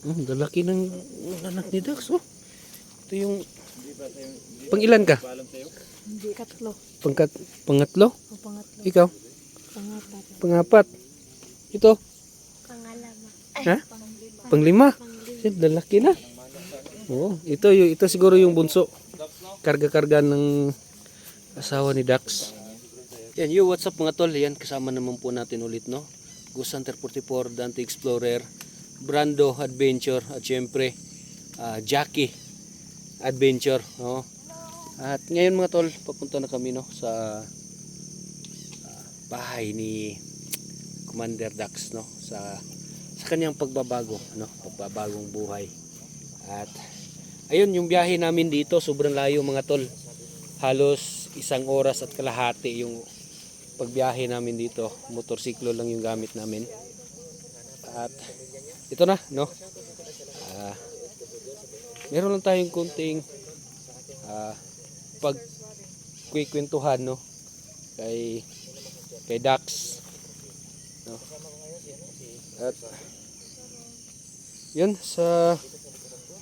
Hmm, lalaki ng anak ni Dax, oh. Ito yung... Pang ilan ka? Hindi, katlo. Pangkat, pangatlo? O pangatlo. Ikaw? Pangapat. Pangapat? Ito? Pangalama. Ha? Panglima? Shit, lalaki na. Oo, ito, yung, ito siguro yung bunso. Karga-karga ng asawa ni Dax. Yan, yo, what's up mga tol? Yan, kasama naman po natin ulit, no? Ghost Hunter 44, Dante Explorer, Brando Adventure, at syempre, ah, Jackie Adventure, no? At ngayon mga tol, papunta na kami, no? Sa ah, bahay ni Commander Dax, no? Sa sa kanyang pagbabago, no? Pagbabagong buhay. At ayun, yung biyahe namin dito, sobrang layo mga tol. Halos isang oras at kalahati yung pagbiyahe namin dito. Motorsiklo lang yung gamit namin. At ito na, no? Ah, meron lang tayong kunting ah, pagkikwentuhan, no? Kay kay Dax. No? At yun sa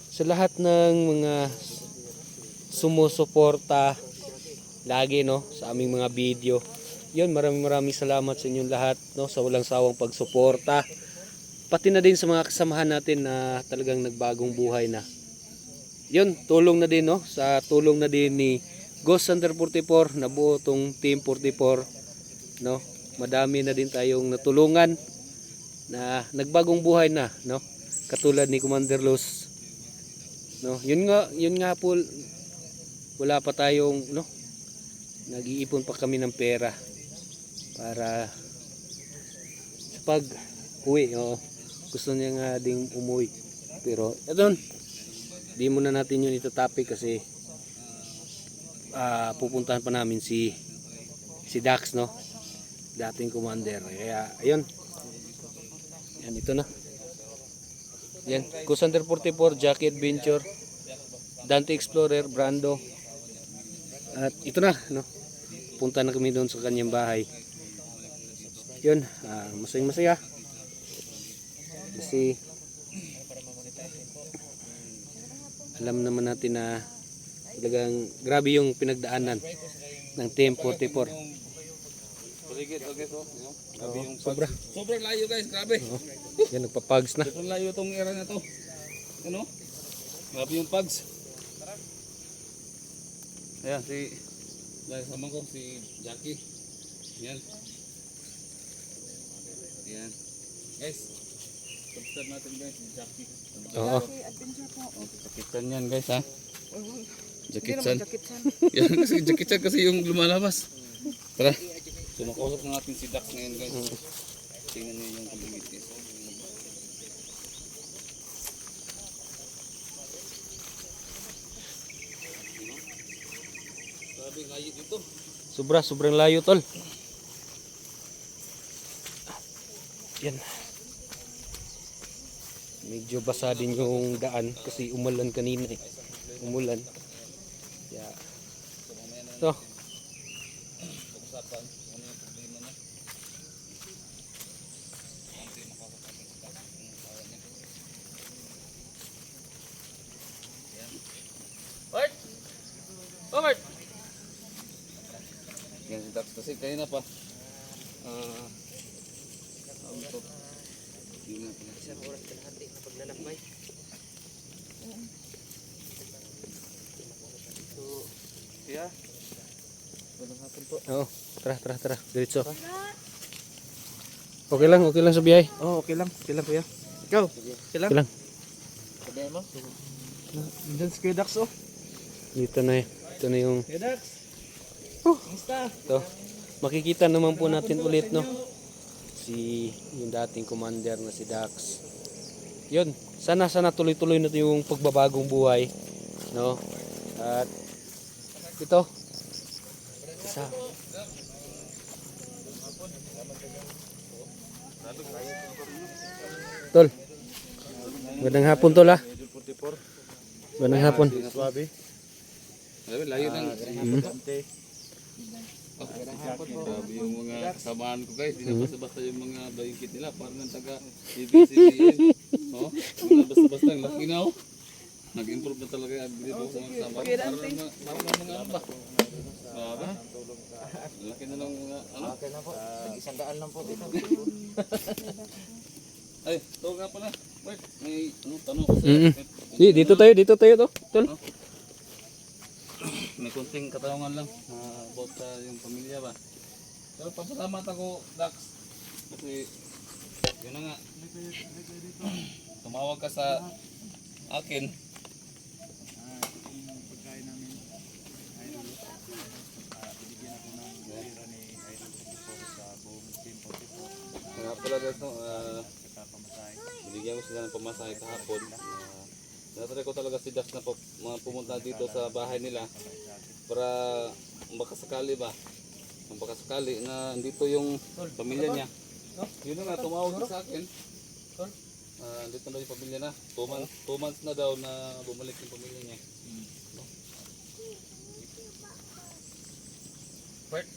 sa lahat ng mga sumusuporta lagi no sa aming mga video. Yun, maraming maraming salamat sa inyong lahat no sa walang sawang pagsuporta. Pati na din sa mga kasamahan natin na talagang nagbagong buhay na. Yun, tulong na din no? Sa tulong na din ni Ghost Hunter 44 na buo tong Team 44 no. Madami na din tayong natulungan na nagbagong buhay na no? Katulad ni Commander Los no? Yun nga yun nga po wala pa tayong no? Nag-iipon pa kami ng pera para sa pag uwi oh, gusto niya nga ding umuwi pero eto di muna natin yun itatopic kasi ah, pupuntahan pa namin si si Dax no dating commander kaya ayun yan, ito na. Yan, Kusander 44, Jackie Adventure, Dante Explorer, Brando. At ito na, no. Punta na kami doon sa kanyang bahay. Yun, ah, masayang masaya. Kasi alam naman natin na talagang grabe yung pinagdaanan ng TM44. Paligid, okay to. no? Grabe yung Sobra. Sobrang layo guys, grabe. Yan, nagpapags na. Sobrang layo tong era na to. Ano? Grabe yung pags. Ayan, si... Dahil sama ko, si Jackie. Yan. Yan. Guys, subscribe natin guys, Jackie. Oo. adventure po. Oh, Jackie Chan yan guys ha. Jackie san. Yan kasi Jackie Chan kasi yung lumalabas. Tara. So makausap na natin si Dax ngayon guys. Tingnan niyo yung guys. Grabe ngayon dito. Sobra, sobrang layo tol. Yan. Medyo basa din yung daan kasi umulan kanina eh. Umulan. Yeah. So. Bart! Oh, Bart! Yan si Dax kasi kanina pa. Ah, ano to? Yun nga pala. Isang oras kalahati na paglalakbay. So, Yeah. Walang hapon po. oo. Tara, tara, tara. Diretso. Okay lang, okay lang sa biyahe. Oh, okay lang. Okay lang kuya. Ikaw, okay lang? Okay lang. Sabihin mo? Nandiyan si Kuya Dax oh. Dito na, ito na yung Kuya Dax. Oh. Kamusta? to. Makikita naman po natin ulit, no? Si yung dating commander na si Dax. Yun, sana sana tuloy-tuloy na yung pagbabagong buhay, no? At ito sa Tol. Magandang hapon tol ah. Magandang hapon. Swabe. Grabe, layo ng... Mm. Grabe yung mga kasamaan ko guys. Di na basta-basta yung mga bayikit nila. Parang ng taga ABCBN. Oh, mga basta ang laki na oh. Nag-improve na talaga yung ko sa mga kasama. Parang mga, parang mga ano ba? Grabe. Laki na ng mga ano. Okay na po. Isang daan lang po dito. Ay, ito nga pala. Wait, may ano, tanong ko sa Mm-mm. Di, dito tayo, dito tayo to. Tol. May kunting katanungan lang uh, about sa yung pamilya ba. Pero papasalamat ako, Dax. Kasi, yun na nga. Tumawag ka sa akin. Kaya pala guys, no, ah, binigyan ko sila ng pamasahe kahapon. Uh, Natry ko talaga si Dax na pumunta dito sa bahay nila para makasakali ba makasakali na dito yung pamilya niya. Yun na nga, tumawag sa akin. Ah, dito na yung pamilya na. Two months, two months na daw na bumalik yung pamilya niya. Bert,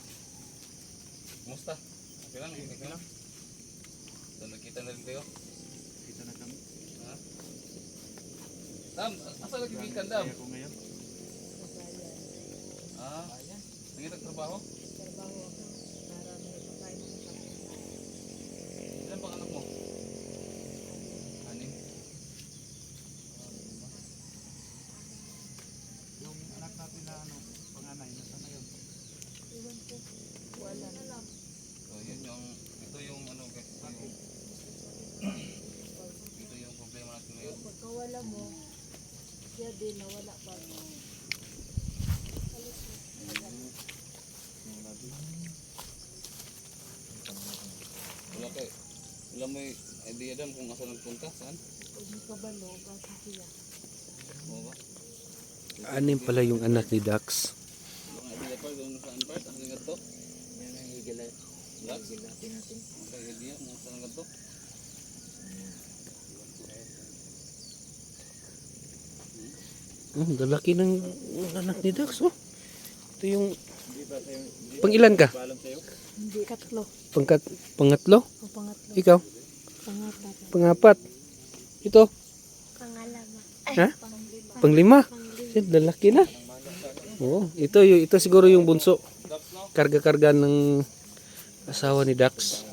kumusta? Okay lang, okay lang. So, nakita na rin kayo? Kita na kami. Ha? Dam, asa lagi bikan dam? Ako ngayon. Ah, trabaho? Trabaho ako para may pagkain ng kapatid. Ilan bang anak mo? Anim. Yung anak natin na ano, panganay, nasa na yun? Iwan ko. Wala. So, yun yung, ito yung ano guys, ito yung, ito yung problema natin ngayon. Pagkawala mo, siya din nawala pa. Wala kay, wala mo idea dam kung asa nagpunta, saan? Anim pala yung anak ni Dax. Mga idea pa kung saan pa, asa nga to? Yan ang higilay. Dax? Higilatin natin. Okay, idea, kung saan nga to? Oh, lalaki ng anak ni Dax, oh. Ito yung... Pangilan ka? Hindi. Katlo. Pangkat, pangatlo? O pangatlo. Ikaw? Pangapat. Pangapat? Ito? Pangalama. Ha? Panglima. Panglima? Panglima. Shit, lalaki na. Oo, ito, yung, ito siguro yung bunso. Karga-karga ng asawa ni Dax.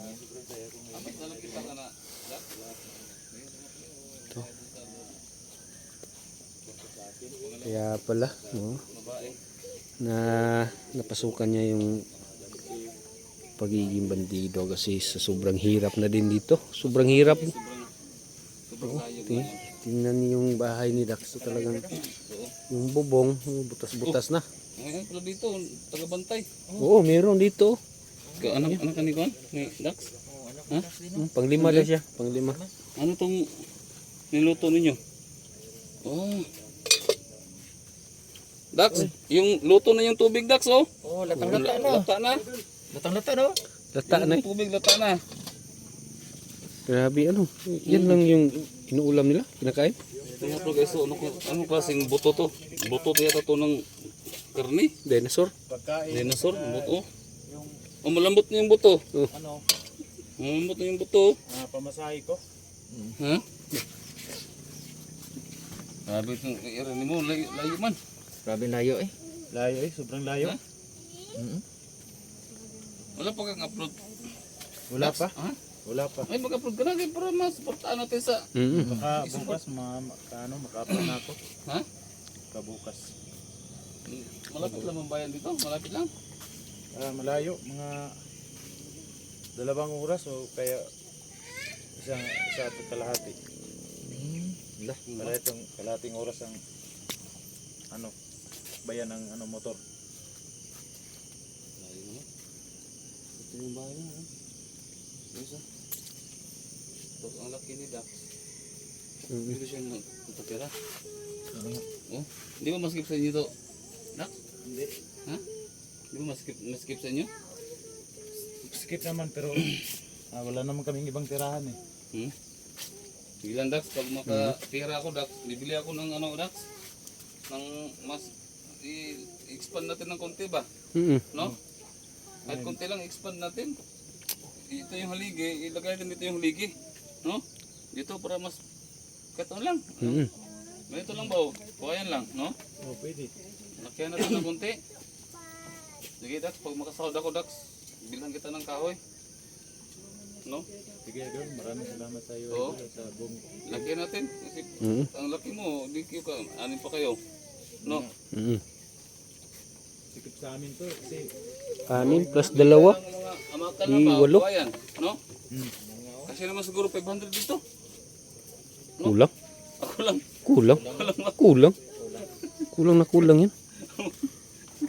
Ito. Kaya pala, no, na napasukan niya yung pagiging bandido kasi sa sobrang hirap na din dito. Sobrang hirap. Sobrang. Ting- Tingnan niyo yung bahay ni Dax. Talagang yung bubong, yung butas-butas na. Ngayon pala dito, taga-bantay. Oo, meron dito. Ka- Anak, anak ka ni Juan? Ni Dax? Ha? Hmm, panglima na siya, panglima. Ano tong niluto ninyo? Oh. Dax, yung luto na yung tubig, Dax, oh. Oh, Lata na. Lata na. Latang-lata no? Lata na eh. Yung tubig, lata na. Grabe ano. Yan lang yung inuulam nila, kinakain. Tingnan po guys, ano, ano klaseng buto to? Buto to yata to ng karne? Dinosaur. Pagkain. Dinosaur? Buto? Yung Oh, malambot na yung buto. ano, Malambot na yung buto. ah, pamasahe ko. Ha? Grabe itong irin mo, layo, layo man. Grabe layo eh. Layo eh, sobrang layo. Ha? Mm-hmm. Wala pa kang upload. Wala pa. Ha? Wala pa. Ay, mag-upload ka na kayo para masuportaan natin sa... Mm Baka bukas ma, ma ano, maka-upload na ako. Ha? Kabukas. Malapit lang ang bayan dito? Malapit lang? Ah, malayo, mga dalawang oras o kaya isang isa at kalahati. Lah, kalahating, kalahating oras ang ano, bayan ng ano motor. Layo naman. Yung bayan mo. Isa. Ito ang laki ni Dax. -hmm. Dito siya natutira. Oh, di ba maskip sa inyo to? Dax? Hindi. Ha? Di ba maskip, maskip sa inyo? Skip naman pero ah, wala naman kaming ibang tirahan eh. Hmm? Bilang Dax, pag makatira ako Dax, bibili ako ng ano Dax? Ng mas i-expand natin ng konti ba? Mm No? Kahit konti lang expand natin. Ito yung haligi, ilagay natin dito yung haligi. No? Dito para mas Kahit ano lang. Mm. Ganito lang ba oh. Kuhayan lang, no? Oh, pwede. Lakyan natin ng konti. Sige, Dax. Pag makasahod ako, Dax, bilhan kita ng kahoy. No? Sige, Idol. Maraming salamat sa iyo, Oo. Idol, sa buong Lakyan natin. Kasi Mm. ang laki mo, di kayo ka, anin pa kayo. No? Mm. sikip sa amin to. Kasi, Anim plus dalawa. Di walo. No? hmm. Kasi naman siguro 500 dito. Kulang. Ako lang. Kulang. Kulang. Kulang na kulang yan.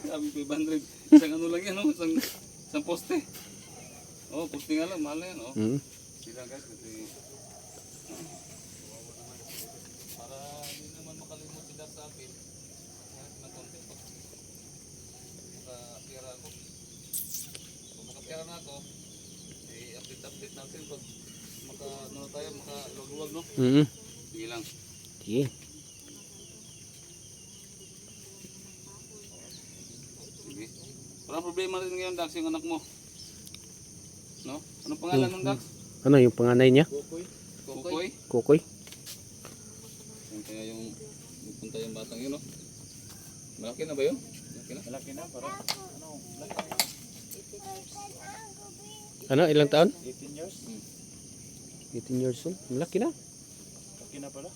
Sabi 500. Isang ano lang yan, no? Isang, isang poste. Oh, poste nga lang, mahal na yan, oh. Mm. Sila guys, kasi para hindi naman makalimot si Dar sa akin. Kahit na konti pag makapira ako. Makapira na ako, eh, update-update natin pag maka, ano na tayo, makaluwag-luwag, no? Mm. Sige lang. Sige. Sige. Parang problema rin ngayon, Dax, yung anak mo. No? Anong pangalan ng Dax? Ano yung panganay niya? Kukoy. Kukoy? Kokoy. Yan kaya yung pupunta yung batang yun, no? Malaki na ba yun? Malaki na? Malaki na, para, ano, malaki na. Ano, ilang taon? 18 years. 18 years old. Malaki na. Malaki na pala.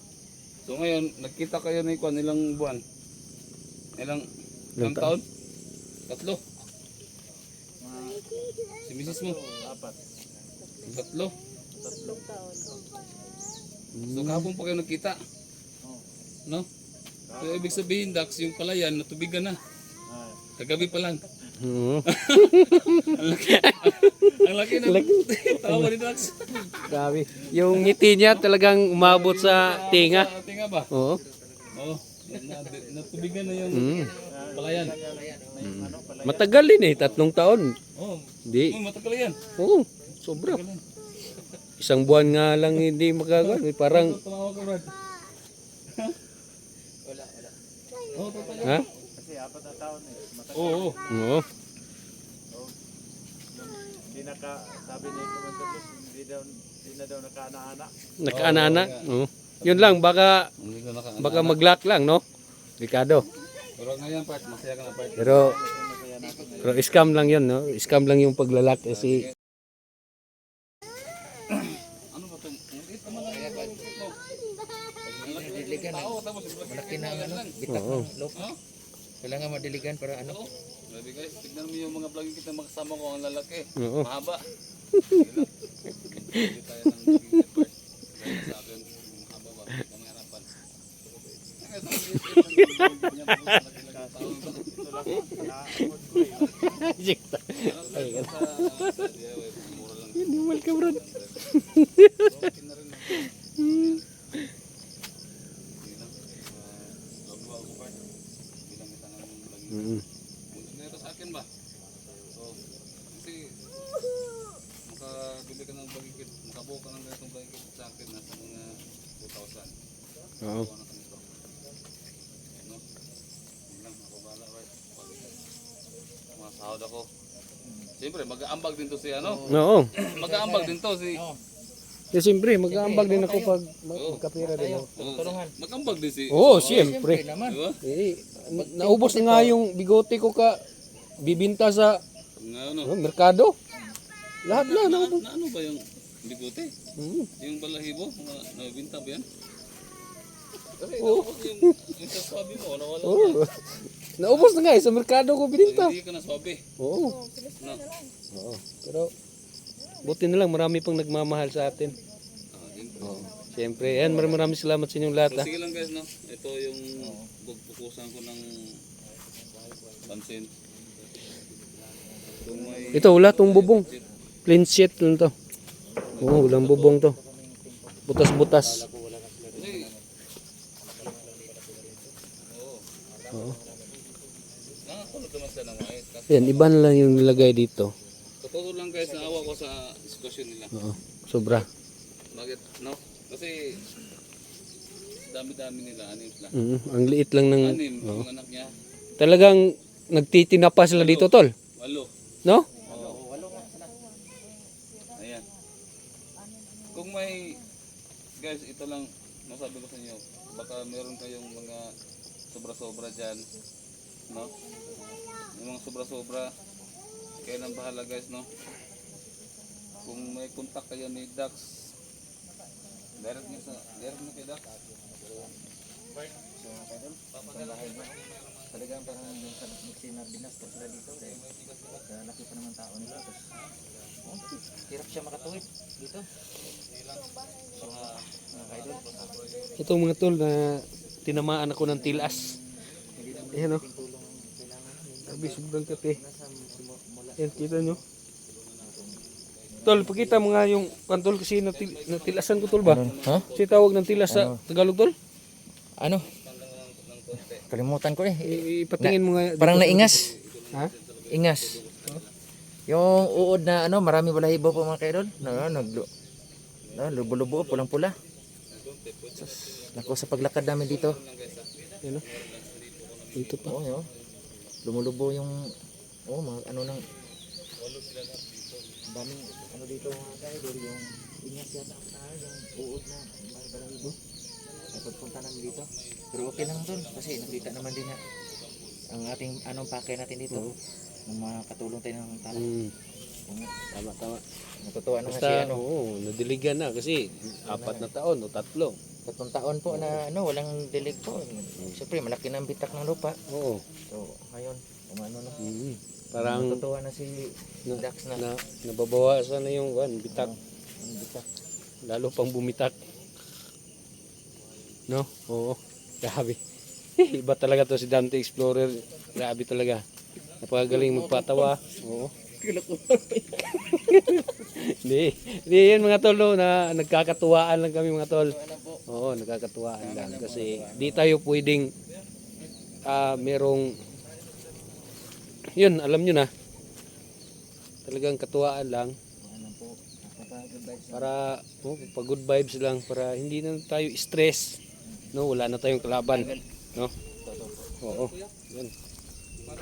So ngayon, nagkita kayo ni Kwan, ilang buwan? Ilang, ilang Ilang taon? Tatlo. Si misis mo? Apat. Tatlo. Tatlong taon. So kahapon pa kayo nagkita. Oh. No? So ibig sabihin, Dax, yung palayan, natubigan na. Ah, Kagabi pa lang. Oo. Ang laki na. Tawa ni Dax. Grabe. Yung ngiti niya talagang umabot sa tinga. Sa tinga ba? Oo. Oo. Na- Natubigan na yung Mm. palayan. pala. Matagal din eh, tatlong taon. Oo. Hindi. Oh, matagal yan. Oo, sobra. Isang buwan nga lang hindi magagawa. Parang. Wala, wala. Ha? Kasi apat na taon eh. Matagal. Oo, oo. Oo. Hindi naka, sabi ni Commander Luz, hindi daw, hindi na daw nakaana-ana. Nakaanana. Oo. Yun lang, baka, baka mag-lock lang, no? Ricardo. Pero ngayon, part, masaya ka na, part. Pero, na pero scam lang yun, no? Scam lang yung paglalak kasi, Ano ba ito? Maliit naman lang yung part mo. Ang laki ng tao, tapos malaki na ano. oo. Ha? Kailangan madiligan para ano? Oo. Grabe guys, tignan mo yung mga vlogging kita makasama ko, ang lalaki. Oo. Mahaba. Hindi tayo ng part. Dahil sa akin, mahaba ba? Kami harapan. Ay, sa maliit, niya po sa laki-laki tao. Ay, sa DIY, mura lang. Hindi mal ka, bro. Okay na rin. Hindi lang. Ah, Gagawa ko part. Bilang kita ng vlogging. Mm. Ito sa akin ba? So, kasi makabili ka ng bagikit, makabuo ka ng ganitong bagikit sa akin nasa mga 2,000. Oo. Kuha na kami ito. No? Yun lang, ako bala, right? Pag masahod ako. Siyempre, mag-aambag din to si ano? Oo. Mag-aambag din to si... Eh, siyempre, mag-aambag din ako pag mag- magkapira din ako. Tulungan. Mag-aambag din si... Oo, siyempre. naman. Diba? Eh, na- naubos na nga yung bigote ko ka bibinta sa Nga ano? ano, merkado. Lahat na, Na, naubos. na ano ba yung bigote? Mm. Yung balahibo? Mga nabibinta ba yan? Kasi Oo. naubos yung, yung sasabi mo, nawala Oo. Naubos na nga eh, sa merkado ko bininta. Hindi ka na swabe. Oo. No. Oo. Pero buti na lang marami pang nagmamahal sa atin. Oo. Siyempre, yan maraming maraming salamat sa inyong lahat. So, ah. sige lang guys, no? Ito yung pagpukusan ko ng pansin. Kung may... Ito, wala tong bubong. Clean sheet lang to. Oo, walang bubong to. Butas-butas. Kasi... Oo. Nakakulot naman sila ng maayos. Kasi Yan, iba na lang yung nilagay dito. Totoo lang guys, naawa ko sa sitwasyon nila. Oo. Sobra. Bakit? No? Kasi... Dami-dami nila, anim sila. Mm, ang liit lang ng... Anim, yung anak niya. Talagang nagtitina pa sila dito, tol. Walo. No? Ayan. Kung may guys, ito lang masabi ko sa inyo, baka meron kayong mga sobra-sobra dyan, no? Yung mga sobra-sobra, kayo nang bahala guys, no? Kung may contact kayo ni Dax, direct nyo sa, direct nyo kay Dax. Talagang parang yung sa sinabinas ko sila dito dahil sa laki pa naman tao nila. Tapos, oh, hirap siya makatuwid dito. So, mga kaidol, Itong mga tol na tinamaan ako ng tilas. Ayan o. Sabi, sobrang kape. Ayan, kita nyo. Tol, pakita mo nga yung pantol kasi natil, natilasan ko tol ba? Ha? Kasi tawag ng tilas sa Tagalog tol? Ano? Kalimutan ko eh. I- Ipatingin mo nga. Parang naingas. Ha? Ingas. Yung uod na ano, marami balahibo po mga kaidol. Na, naglo. Na, lubo-lubo, pulang-pula. Nako sa paglakad namin dito. Ayan o. Dito pa. Oo, yun. Lumulubo yung oh, mga ano nang daming ano dito mga kaidol yung ingas yata na yung uod na may balahibo. Ay pagpunta namin dito. Pero okay lang doon kasi nakita naman din na ang ating anong pakay natin dito. Ng mga katulong tayo ng tala. Mm, Oo tama, tama. Natutuwa na si Basta, ano. oo, nadiligan na kasi apat na taon o tatlo. Tatlong taon po na ano, walang dilig po. Siyempre, malaki na ang bitak ng lupa. Oo. So, ngayon, umano na. Mm, parang Natutuwa na si na, Dax na. na, nababawasan na yung one, bitak. Ang bitak. Lalo pang bumitak. No? Oo. Grabe. Iba talaga to si Dante Explorer. Grabe talaga. Napakagaling magpatawa. Oo. Hindi. Hindi yan mga tol no, na nagkakatuwaan lang kami mga tol. Oo, nagkakatuwaan lang. Kasi di tayo pwedeng ah merong yun, alam nyo na. Talagang katuwaan lang. Para oh, pa good vibes lang para hindi na tayo stress. No wala na tayong kalaban. No? Oo. Yan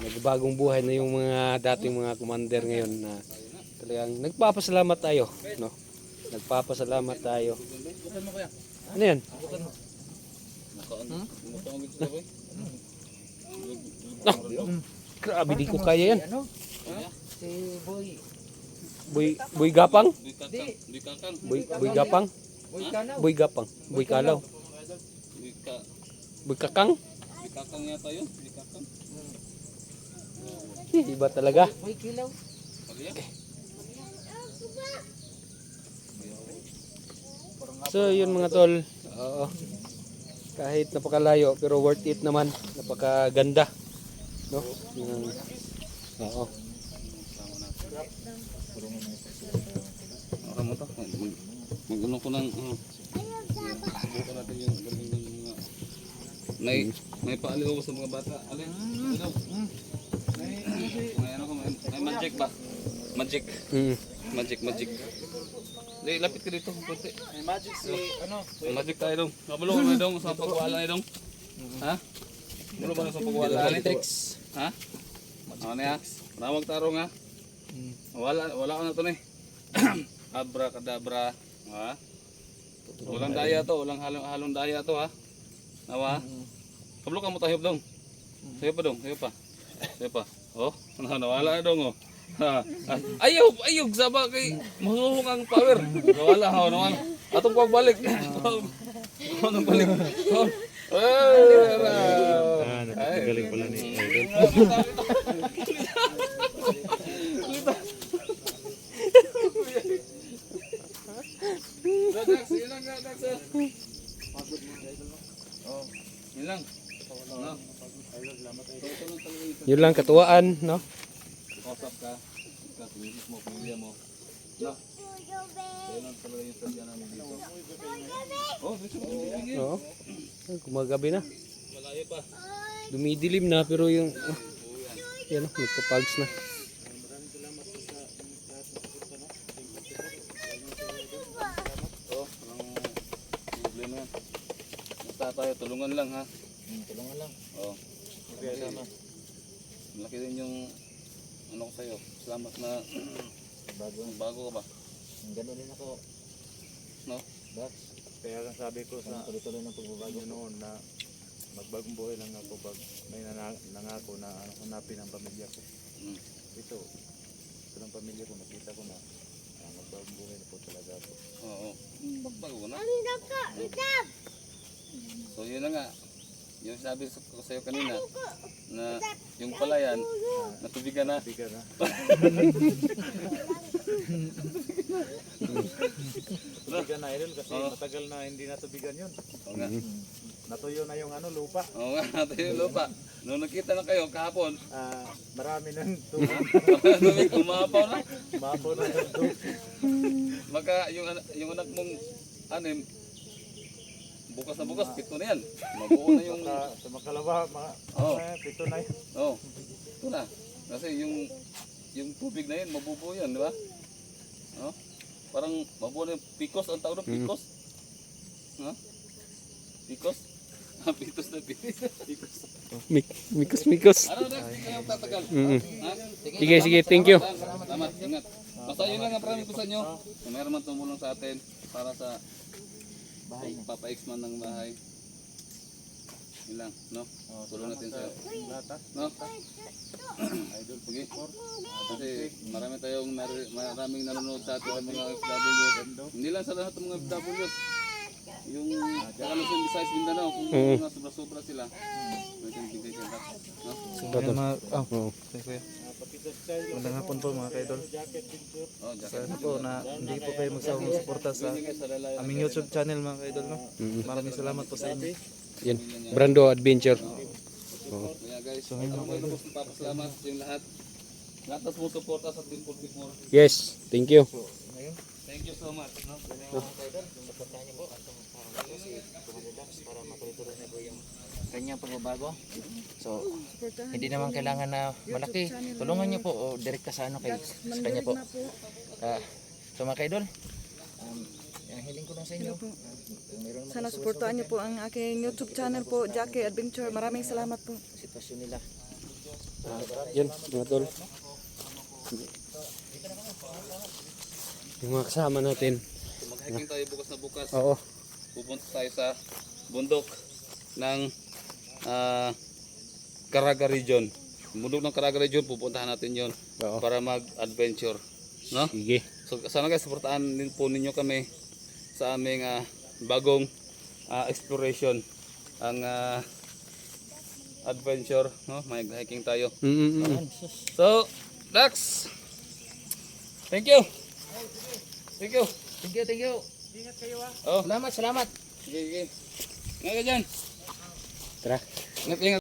nagbagong buhay na yung mga dating mga commander ngayon na talagang nagpapasalamat tayo. No? Nagpapasalamat tayo. Ano yan? Nakaangit sila boy. Grabe di ko kaya yan. Ano? Si Boy. boy boy gapang? Di boy boy gapang? Boy Kanaw. boy gapang. Boy kalaw. Di ka, boy kakang? Di kakang yata yun, di kakang. iba talaga. Boy Kilaw. So yun mga tol, oo. Kahit napakalayo pero worth it naman, napakaganda. No? Yung, oo. Ako mo to. Mag, mag-ano ko ng, ano, subukan natin yung galing ng mga, may, may paaliw ko sa mga bata. Alin? Ano? May, may ano ko, may, may magic ba? Magic. Mm. Magic, magic. Hindi, lapit ka dito. Kunti. May magic si ano? May magic tayo dong. Kabalo ka na dong sa pagwala na dong. Ha? Kabalo ba sa pagwala na Tricks. Ha? Ano na ya? Maramag tarong ha? Wala, wala ko na to ni. Abra kadabra. Ha? Walang daya to, walang halong, halong daya to ha. Nawa? Kabalo ka mo tayo dong. Sayo pa dong, sayo pa. Sayo pa. Oh, nawala na dong oh. Ha. Ah, Ayaw, ayaw saba kay mahuhong ang power. Nawala ha, nawala. Atong pagbalik. Atong balik. Oh. Ah, Galing pala ni Dax, yun lang nga, Dax. Oh, yun lang. No? Yun lang katuwaan, no? Kausap ka. Ka, tumilis mo, pamilya mo. No? Oh, mo Gumagabi na. Malayo pa. Dumidilim na pero yung oh, yan, oh, nagpapags na. Oh, tayo, tulungan lang ha. Hmm, tulungan lang. Oh. Malaki din yung ano ko sa'yo. Salamat na Bago. bago ka ba? Gano'n din ako. No? Dax. Kaya sabi ko sa Tuloy-tuloy ng pagbabago. bago noon na magbagong buhay lang ako pag may nangako na ano, hanapin ang pamilya ko. Mm. Ito, ito ng pamilya ko, nakita ko na ah, magbagong buhay na po talaga ako. Oo. Magbago na. So yun na nga. Yung sabi sa- ko sa'yo kanina na yung palayan natubigan na. Biga na. Tubigan na idol kasi Oo. matagal na hindi natubigan yun. Oo nga. Natuyo na yung ano lupa. Oo nga, ito yung lupa. Nung nakita na kayo kahapon, Ah, marami ng tubig. Lumig, umapaw na. Mapo na yung tubig. Maka yung, anak- yung anak mong anim, bukas na bukas, pito na yan. Mabuo na yung, Maka, sa makalawa, mga, Oo. eh, pito na yun. oh, ito na. Kasi yung, yung tubig na yun, mabubuo yan, di ba? Oh, parang mabuo na yung pikos, ang tawag ng pikos. Ha? Pikos? Ah, pitos na pitos. Pikos. Mik mikos mikos. Ano na, hindi kayo tatagal. Mm. Ha? Sige, sige, thank you. Salamat, ingat. Basta yun lang ang promise ko sa inyo. Kung meron man tumulong sa atin para sa Bahay papa-exman ng bahay. Yun lang, no? Tulong natin ha? No? Idol, sige. Kasi marami tayong maraming nanonood sa atin ng mga FW. Hindi lang sa lahat ng mga FW. Yung baka Luzon, Visayas, Mindanao, kung Oo. mga sobra-sobra sila. Pwede bigay kayo. No? Bato. Oh. Magandang hapon po mga kaidol. Oh, jacket. Sana po na hindi po kayo magsawang suporta sa aming YouTube channel mga kaidol. No? Maraming salamat po sa inyo. Yan. Brando Adventure. Kaya guys, so, ako may lubos ng papasalamat sa yung lahat. Lahat na sumusuporta sa Team 44. Yes, thank you. Thank you so much. No? Yung kanyang pagbabago. So, hindi naman kailangan na malaki. Tulungan niyo po o direct ka sa ano kay sa kanya po. Ah, so mga kaidol, um, ang hiling ko lang sa inyo. ah, Sana suportahan niyo po ang aking YouTube channel po, Jackie Adventure. Maraming salamat po. sitwasyon nila. Yan, mga tol. Yung mga kasama natin. So, mag-hiking tayo bukas na bukas. Oo. Pupunta tayo sa bundok ng ah, Caraga Region. Bundok ng Caraga Region, pupuntahan natin yon Oo. para mag-adventure. No? Sige. So sana guys, supportahan din po ninyo kami sa aming ah, bagong ah, exploration. Ang ah, adventure, no? May hiking tayo. Mm -mm. So, Dax. Thank you. Thank you. Thank you, thank you. Oh, Salamat, salamat. sige, sige. Ingat ka dyan. Tara. Ingat, ingat.